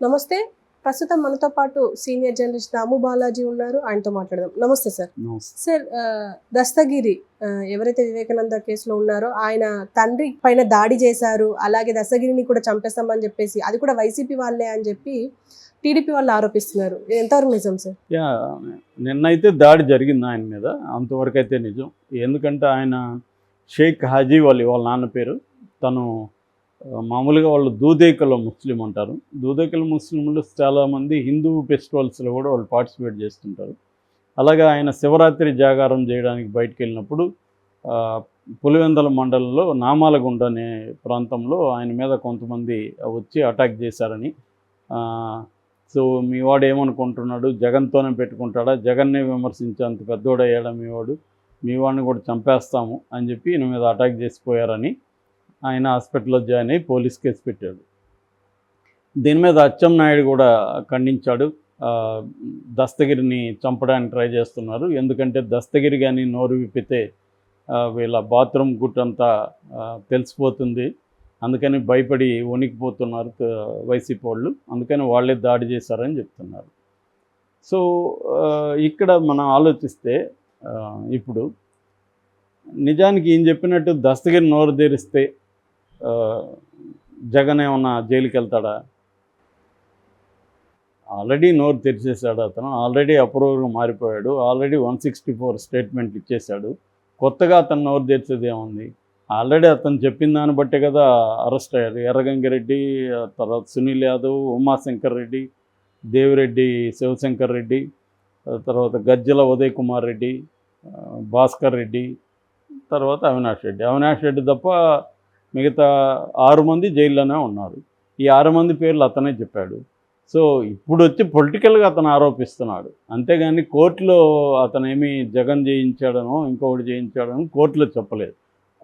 నమస్తే. ప్రస్తుతం మనతో పాటు సీనియర్ జర్నలిస్ట్ రాము బాలాజీ ఉన్నారు. ఆయనతో మాట్లాడదాం. నమస్తే సార్. సార్ దస్తగిరి ఎవరైతే వివేకానంద కేసులో ఉన్నారో ఆయన తండ్రి పైన దాడి చేశారు. అలాగే దస్తగిరిని కూడా చంపేస్తామని చెప్పేసి అది కూడా వైసీపీ వాళ్ళే అని చెప్పి టీడీపీ వాళ్ళు ఆరోపిస్తున్నారు. ఎంతవరకు నిజం సార్? యా నిన్నైతే దాడి జరిగింది ఆయన మీద. అంతవరకు అయితే నిజం. ఎందుకంటే ఆయన షేక్ హాజీ వాళ్ళ వాళ్ళ నాన్న పేరు. తను మామూలుగా వాళ్ళు దూదేకుల ముస్లిం అంటారు. దూదేకుల ముస్లింలు చాలామంది హిందూ ఫెస్టివల్స్లో కూడా వాళ్ళు పార్టిసిపేట్ చేస్తుంటారు. అలాగే ఆయన శివరాత్రి జాగారం చేయడానికి బయటకు వెళ్ళినప్పుడు పులివెందల మండలంలో నామాలగుండ అనే ప్రాంతంలో ఆయన మీద కొంతమంది వచ్చి అటాక్ చేశారని సో మీ వాడు ఏమనుకుంటున్నాడు? జగన్తోనే పెట్టుకుంటాడా? జగన్నే విమర్శించేంత పెద్దోడయ్యాడా మీ వాడు? మీ వాడిని కూడా చంపేస్తాము అని చెప్పి ఈయన మీద అటాక్ చేసిపోయారని ఆయన హాస్పిటల్లో జాయిన్ అయ్యి పోలీస్ కేసు పెట్టాడు. దీని మీద అచ్చెం నాయుడు కూడా ఖండించాడు. దస్తగిరిని చంపడానికి ట్రై చేస్తున్నారు. ఎందుకంటే దస్తగిరి కానీ నోరు విప్పితే వీళ్ళ బాత్రూమ్ గుట్టంతా తెలిసిపోతుంది. అందుకని భయపడి వణికిపోతున్నారు వైసీపీ వాళ్ళు. అందుకని వాళ్ళే దాడి చేశారని చెప్తున్నారు. సో ఇక్కడ మనం ఆలోచిస్తే ఇప్పుడు నిజానికి ఈయన చెప్పినట్టు దస్తగిరి నోరు తెరిస్తే జగన్ ఏమన్నా జైలుకి వెళ్తాడా ఆల్రెడీ నోరు తెరిచేశాడు అతను. ఆల్రెడీ అప్రూవర్గా మారిపోయాడు. Already one sixty four statement ఇచ్చేశాడు. కొత్తగా అతను నోరు తెరిచేది ఏముంది? ఆల్రెడీ అతను చెప్పిన దాన్ని బట్టే కదా అరెస్ట్ అయ్యారు. ఎర్రగంగిరెడ్డి తర్వాత సునీల్ యాదవ్ ఉమాశంకర్ రెడ్డి దేవిరెడ్డి శివశంకర్ రెడ్డి తర్వాత గజ్జల ఉదయ్ కుమార్ రెడ్డి భాస్కర్ రెడ్డి తర్వాత అవినాష్ రెడ్డి. అవినాష్ రెడ్డి తప్ప మిగతా ఆరు మంది జైల్లోనే ఉన్నారు. ఈ ఆరు మంది పేర్లు అతనే చెప్పాడు. సో ఇప్పుడు వచ్చి పొలిటికల్గా అతను ఆరోపిస్తున్నాడు. అంతేగాని కోర్టులో అతనేమి జగన్ చేయించాడనో ఇంకొకటి చేయించాడనో కోర్టులో చెప్పలేదు.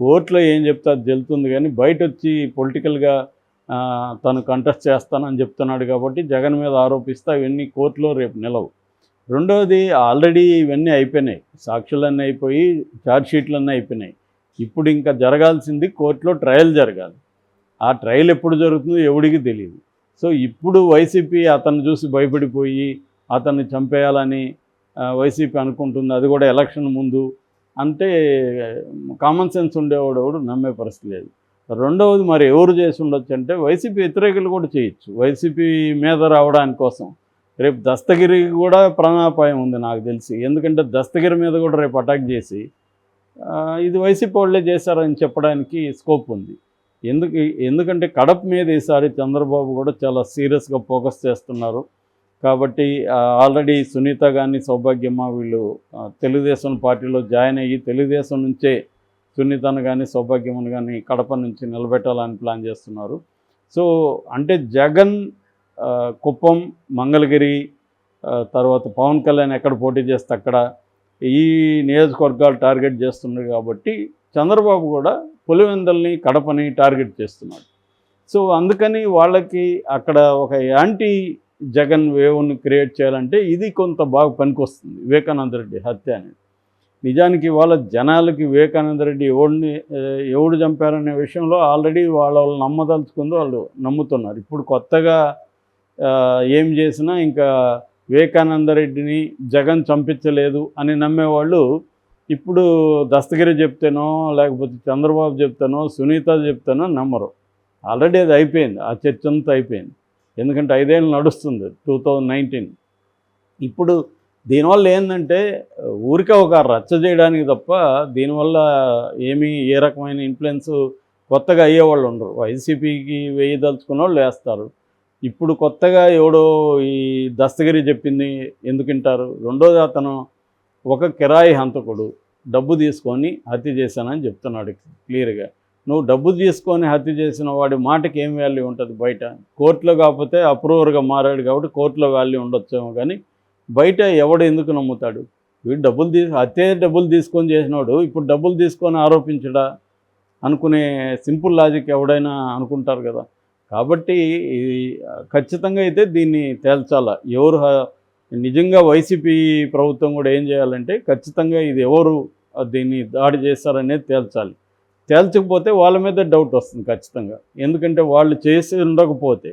కోర్టులో ఏం చెప్తే అది తెలుస్తుంది కానీ బయట వచ్చి పొలిటికల్గా తను కంటెస్ట్ చేస్తానని చెప్తున్నాడు కాబట్టి జగన్ మీద ఆరోపిస్తే అవన్నీ కోర్టులో రేపు నిలవు. రెండవది ఆల్రెడీ ఇవన్నీ అయిపోయినాయి. సాక్షులన్నీ అయిపోయి ఛార్జ్ షీట్లన్నీ అయిపోయినాయి. ఇప్పుడు ఇంకా జరగాల్సింది కోర్టులో ట్రయల్ జరగాలి. ఆ ట్రయల్ ఎప్పుడు జరుగుతుందో ఎవడికి తెలియదు సో ఇప్పుడు వైసీపీ అతన్ని చూసి భయపడిపోయి అతన్ని చంపేయాలని వైసీపీ అనుకుంటుంది అది కూడా ఎలక్షన్ ముందు అంటే కామన్ సెన్స్ ఉండేవాడు ఎవడు నమ్మే పరిస్థితి లేదు. రెండవది మరి ఎవరు చేసి ఉండొచ్చు అంటే వైసీపీ వ్యతిరేకులు కూడా చేయొచ్చు. వైసీపీ మీద రావడానికి కోసం. రేపు దస్తగిరి కూడా ప్రాణాపాయం ఉంది నాకు తెలిసి. ఎందుకంటే దస్తగిరి మీద కూడా రేపు అటాక్ చేసి ఇది వైసీపీ వాళ్ళే చేశారని చెప్పడానికి స్కోప్ ఉంది. ఎందుకు ఎందుకంటే కడప మీద ఈసారి చంద్రబాబు కూడా చాలా సీరియస్గా ఫోకస్ చేస్తున్నారు. కాబట్టి ఆల్రెడీ సునీత కానీ సౌభాగ్యమ్మ వీళ్ళు తెలుగుదేశం పార్టీలో జాయిన్ అయ్యి తెలుగుదేశం నుంచే సునీతను కానీ సౌభాగ్యమ్మను కానీ కడప నుంచి నిలబెట్టాలని ప్లాన్ చేస్తున్నారు. సో అంటే జగన్ కుప్పం మంగళగిరి తర్వాత పవన్ కళ్యాణ్ ఎక్కడ పోటీ చేస్తే అక్కడ ఈ నియోజకవర్గాలు టార్గెట్ చేస్తున్నారు కాబట్టి చంద్రబాబు కూడా పులివెందల్ని కడపని టార్గెట్ చేస్తున్నాడు. సో అందుకని వాళ్ళకి అక్కడ ఒక యాంటీ జగన్ వేవ్ని క్రియేట్ చేయాలంటే ఇది కొంత బాగా పనికొస్తుంది. వివేకానంద రెడ్డి హత్య అనేది. నిజానికి వాళ్ళ జనాలకి వివేకానంద రెడ్డి ఎవడిని ఎవడు చంపారనే విషయంలో ఆల్రెడీ వాళ్ళ వాళ్ళు నమ్మదలుచుకుందో వాళ్ళు నమ్ముతున్నారు. ఇప్పుడు కొత్తగా ఏం చేసినా ఇంకా వివేకానంద రెడ్డిని జగన్ చంపించలేదు అని నమ్మేవాళ్ళు ఇప్పుడు దస్తగిరి చెప్తేనో లేకపోతే చంద్రబాబు చెప్తానో సునీత చెప్తానో నమ్మరు. ఆల్రెడీ అది అయిపోయింది. ఆ చర్చ అంతా అయిపోయింది. ఎందుకంటే ఐదేళ్ళు నడుస్తుంది టూ థౌజండ్ నైన్టీన్. ఇప్పుడు దీనివల్ల ఏంటంటే ఊరికే ఒక రచ్చ చేయడానికి తప్ప దీనివల్ల ఏమీ ఏ రకమైన ఇన్ఫ్లుయెన్స్ కొత్తగా అయ్యేవాళ్ళు ఉండరు. వైసీపీకి వేయదలుచుకున్న వాళ్ళు వేస్తారు. ఇప్పుడు కొత్తగా ఎవడో ఈ దస్తగిరి చెప్పింది ఎందుకింటారు? రెండోది అతను ఒక కిరాయి హంతకుడు డబ్బు తీసుకొని హత్య చేశానని చెప్తున్నాడు క్లియర్గా. నువ్వు డబ్బు తీసుకొని హత్య చేసిన వాడి మాటకి ఏం వాల్యూ ఉంటుంది బయట? కోర్టులో కాకపోతే అప్రూవర్గా మారాడు కాబట్టి కోర్టులో వాల్యూ ఉండొచ్చేమో కానీ బయట ఎవడు ఎందుకు నమ్ముతాడు? వీడు డబ్బులు తీ హత్య డబ్బులు తీసుకొని చేసినాడు ఇప్పుడు డబ్బులు తీసుకొని ఆరోపించడా? అనుకునే సింపుల్ లాజిక్ ఎవడైనా అనుకుంటారు కదా. కాబట్టి ఇది ఖచ్చితంగా అయితే దీన్ని తేల్చాల. ఎవరు నిజంగా వైసీపీ ప్రభుత్వం కూడా ఏం చేయాలంటే ఖచ్చితంగా ఇది ఎవరు దీన్ని దాడి చేస్తారనేది తేల్చాలి. తేల్చకపోతే వాళ్ళ మీద డౌట్ వస్తుంది ఖచ్చితంగా. ఎందుకంటే వాళ్ళు చేసి ఉండకపోతే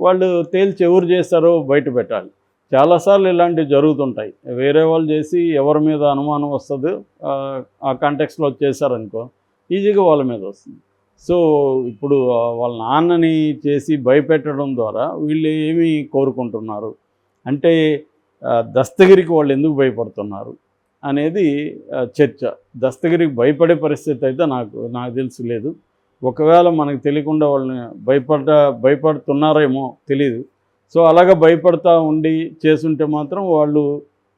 వాళ్ళు తేల్చి ఎవరు చేస్తారో బయట పెట్టాలి. చాలాసార్లు ఇలాంటివి జరుగుతుంటాయి. వేరే వాళ్ళు చేసి ఎవరి మీద అనుమానం వస్తుంది ఆ, ఆ కాంటెక్స్లో చేశారనుకో ఈజీగా వాళ్ళ మీద వస్తుంది. సో ఇప్పుడు వాళ్ళ నాన్నని చేసి భయపెట్టడం ద్వారా వీళ్ళు ఏమి కోరుకుంటున్నారు? అంటే దస్తగిరికి వాళ్ళు ఎందుకు భయపడుతున్నారు? అనేది చర్చ. దస్తగిరికి భయపడే పరిస్థితి అయితే నాకు నాకు తెలిసి లేదు. ఒకవేళ మనకు తెలియకుండా వాళ్ళని భయపడ భయపడుతున్నారేమో తెలియదు సో అలాగ భయపడతా ఉండి చేసుంటే మాత్రం వాళ్ళు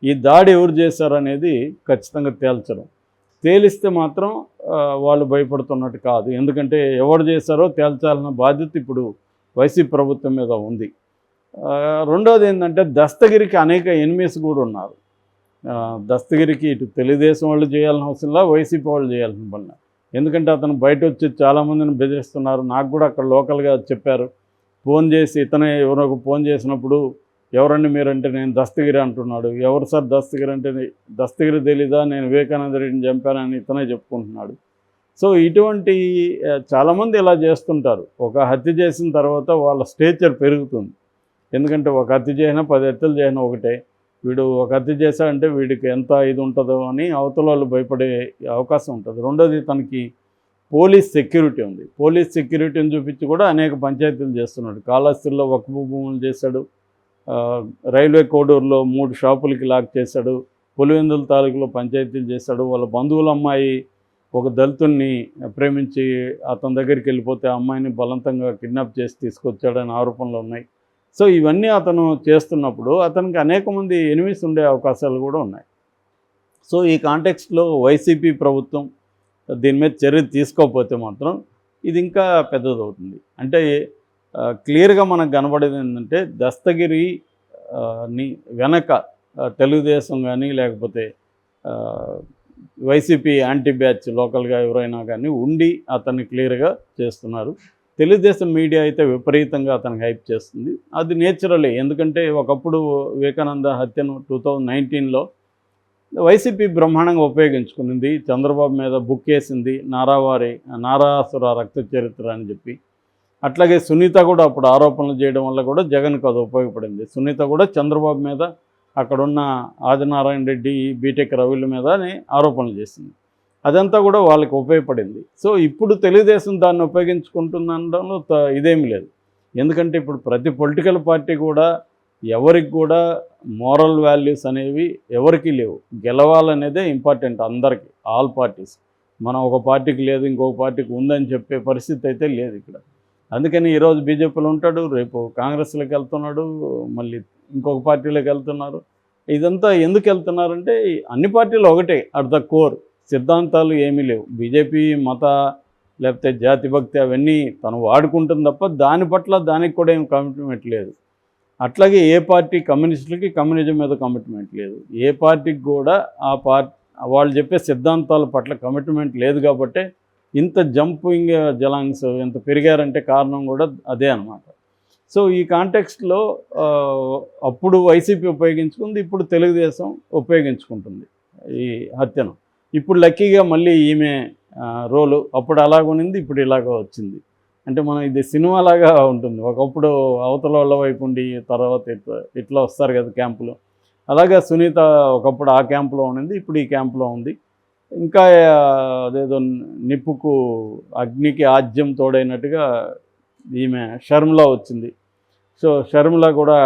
ఈ దాడి ఎవరు చేశారనేది ఖచ్చితంగా తేల్చడం తేలిస్తే మాత్రం వాళ్ళు భయపడుతున్నట్టు కాదు. ఎందుకంటే ఎవరు చేశారో తేల్చాలన్న బాధ్యత ఇప్పుడు వైసీపీ ప్రభుత్వం మీద ఉంది. రెండోది ఏంటంటే దస్తగిరికి అనేక ఎనిమిస్ కూడా ఉన్నారు. దస్తగిరికి ఇటు తెలుగుదేశం వాళ్ళు చేయాల్సిన అవసరంలా వైసీపీ వాళ్ళు చేయాల్సిన పని ఎందుకంటే అతను బయట వచ్చి చాలామందిని బెదిరిస్తున్నారు. నాకు కూడా అక్కడ లోకల్గా చెప్పారు. ఫోన్ చేసి ఇతనే ఎవరో ఫోన్ చేసినప్పుడు ఎవరండి మీరంటే నేను దస్తగిరి అంటున్నాడు. ఎవరు సార్ దస్తగిరి అంటే దస్తగిరి తెలీదా? నేను వివేకానంద రెడ్డిని చంపానని ఇతనే చెప్పుకుంటున్నాడు. సో ఇటువంటి చాలామంది ఇలా చేస్తుంటారు. ఒక హత్య చేసిన తర్వాత వాళ్ళ స్టేచర్ పెరుగుతుంది. ఎందుకంటే ఒక హత్య చేసినా పది హత్యలు చేసినా ఒకటే. వీడు ఒక హత్య చేశాడంటే వీడికి ఎంత ఇది ఉంటుందో అని అవతల వాళ్ళు భయపడే అవకాశం ఉంటుంది. రెండోది తనకి పోలీస్ సెక్యూరిటీ ఉంది. పోలీస్ సెక్యూరిటీని చూపించి కూడా అనేక పంచాయతీలు చేస్తున్నాడు. కాళహస్తిలో వక్ఫ్ భూములు చేశాడు. రైల్వే కోడూరులో మూడు షాపులకి లాక్ చేశాడు. పులివెందుల తాలూకులో పంచాయతీలు చేశాడు. వాళ్ళ బంధువుల అమ్మాయి ఒక దళితుల్ని ప్రేమించి అతని దగ్గరికి వెళ్ళిపోతే ఆ అమ్మాయిని బలవంతంగా కిడ్నాప్ చేసి తీసుకొచ్చాడని ఆరోపణలు ఉన్నాయి. సో ఇవన్నీ అతను చేస్తున్నప్పుడు అతనికి అనేక మంది ఎనిమిస్ ఉండే అవకాశాలు కూడా ఉన్నాయి. సో ఈ కాంటెక్స్ట్లో వైసీపీ ప్రభుత్వం దీని మీద చర్య తీసుకోకపోతే మాత్రం ఇది ఇంకా పెద్దదవుతుంది. అంటే క్లియర్గా మనకు కనబడేది ఏంటంటే దస్తగిరి ని వెనక తెలుగుదేశం కానీ లేకపోతే వైసీపీ యాంటీ బ్యాచ్ లోకల్గా ఎవరైనా కానీ ఉండి అతన్ని క్లియర్గా చేస్తున్నారు. తెలుగుదేశం మీడియా అయితే విపరీతంగా అతనికి హైప్ చేస్తుంది. అది నేచురలే. ఎందుకంటే ఒకప్పుడు వివేకానంద హత్యను టూ థౌజండ్ నైన్టీన్లో వైసీపీ బ్రహ్మాండంగా ఉపయోగించుకునింది. చంద్రబాబు మీద బుక్ వేసింది నారావారి నారాసుర రక్త చరిత్ర అని చెప్పి. అట్లాగే సునీత కూడా అప్పుడు ఆరోపణలు చేయడం వల్ల కూడా జగన్కు అది ఉపయోగపడింది. సునీత కూడా చంద్రబాబు మీద అక్కడున్న ఆదినారాయణ రెడ్డి బీటెక్ రవిల మీదనే ఆరోపణలు చేసింది. అదంతా కూడా వాళ్ళకి ఉపయోగపడింది. సో ఇప్పుడు తెలుగుదేశం దాన్ని ఉపయోగించుకుంటుందనడంలో త- లేదు. ఎందుకంటే ఇప్పుడు ప్రతి పొలిటికల్ పార్టీ కూడా ఎవరికి కూడా మోరల్ వాల్యూస్ అనేవి ఎవరికి లేవు. గెలవాలనేదే ఇంపార్టెంట్ అందరికీ ఆల్ పార్టీస్. మనం ఒక పార్టీకి లేదు ఇంకొక పార్టీకి ఉందని చెప్పే పరిస్థితి అయితే లేదు ఇక్కడ. అందుకని ఈరోజు బీజేపీలో ఉంటాడు రేపు కాంగ్రెస్లోకి వెళ్తున్నాడు మళ్ళీ ఇంకొక పార్టీలోకి వెళ్తున్నారు. ఇదంతా ఎందుకు వెళ్తున్నారంటే అన్ని పార్టీలు ఒకటే అట్ ద కోర్. సిద్ధాంతాలు ఏమీ లేవు. బీజేపీ మత లేకపోతే జాతి భక్తి అవన్నీ తను వాడుకుంటుంది తప్ప దాని పట్ల దానికి కూడా ఏం కమిట్మెంట్ లేదు. అట్లాగే ఏ పార్టీ కమ్యూనిస్టులకి కమ్యూనిజం మీద కమిట్మెంట్ లేదు. ఏ పార్టీకి కూడా ఆ పార్టీ వాళ్ళు చెప్పే సిద్ధాంతాల పట్ల కమిట్మెంట్ లేదు కాబట్టి ఇంత జంపింగ్ జలాంగ్స్ ఇంత పెరిగారంటే కారణం కూడా అదే అనమాట సో ఈ కాంటెక్స్ట్లో అప్పుడు వైసీపీ ఉపయోగించుకుంది ఇప్పుడు తెలుగుదేశం ఉపయోగించుకుంటుంది ఈ హత్యను. ఇప్పుడు లక్కీగా మళ్ళీ ఈమె రోలు అప్పుడు అలాగునింది ఇప్పుడు ఇలాగ వచ్చింది. అంటే మనం ఇది సినిమాలాగా ఉంటుంది. ఒకప్పుడు అవతల వాళ్ళ వైపు ఉండి తర్వాత ఇట్లా ఇట్లా వస్తారు కదా క్యాంపులో. అలాగే సునీత ఒకప్పుడు ఆ క్యాంపులో ఉండింది ఇప్పుడు ఈ క్యాంపులో ఉంది. ఇంకా అదేదో నిప్పుకు అగ్నికి ఆజ్యం తోడైనట్టుగా ఈమె షర్మిలా వచ్చింది. సో షర్మిల కూడా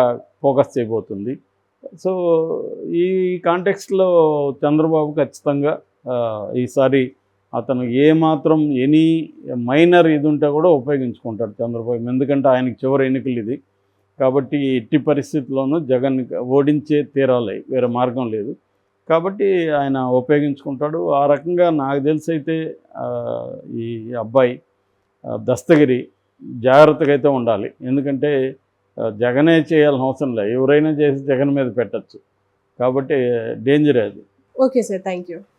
ఫోకస్ చేయబోతుంది. సో ఈ కాంటెక్స్ట్లో చంద్రబాబు ఖచ్చితంగా ఈసారి అతను ఏమాత్రం ఎనీ మైనర్ ఇది ఉంటే కూడా ఉపయోగించుకుంటాడు చంద్రబాబు. ఎందుకంటే ఆయనకి చివరి ఎన్నికలు ఇది. కాబట్టి ఎట్టి పరిస్థితుల్లోనూ జగన్ ఓడించే తీరాలి వేరే మార్గం లేదు. కాబట్టి ఆయన ఉపయోగించుకుంటాడు. ఆ రకంగా నాకు తెలిసి అయితే ఈ అబ్బాయి దస్తగిరి జాగ్రత్తగా అయితే ఉండాలి. ఎందుకంటే జగనే చేయాల్సిన అవసరం లేదు. ఎవరైనా చేసి జగన్ మీద పెట్టచ్చు. కాబట్టి డేంజర్ అది. Okay sir. Thank you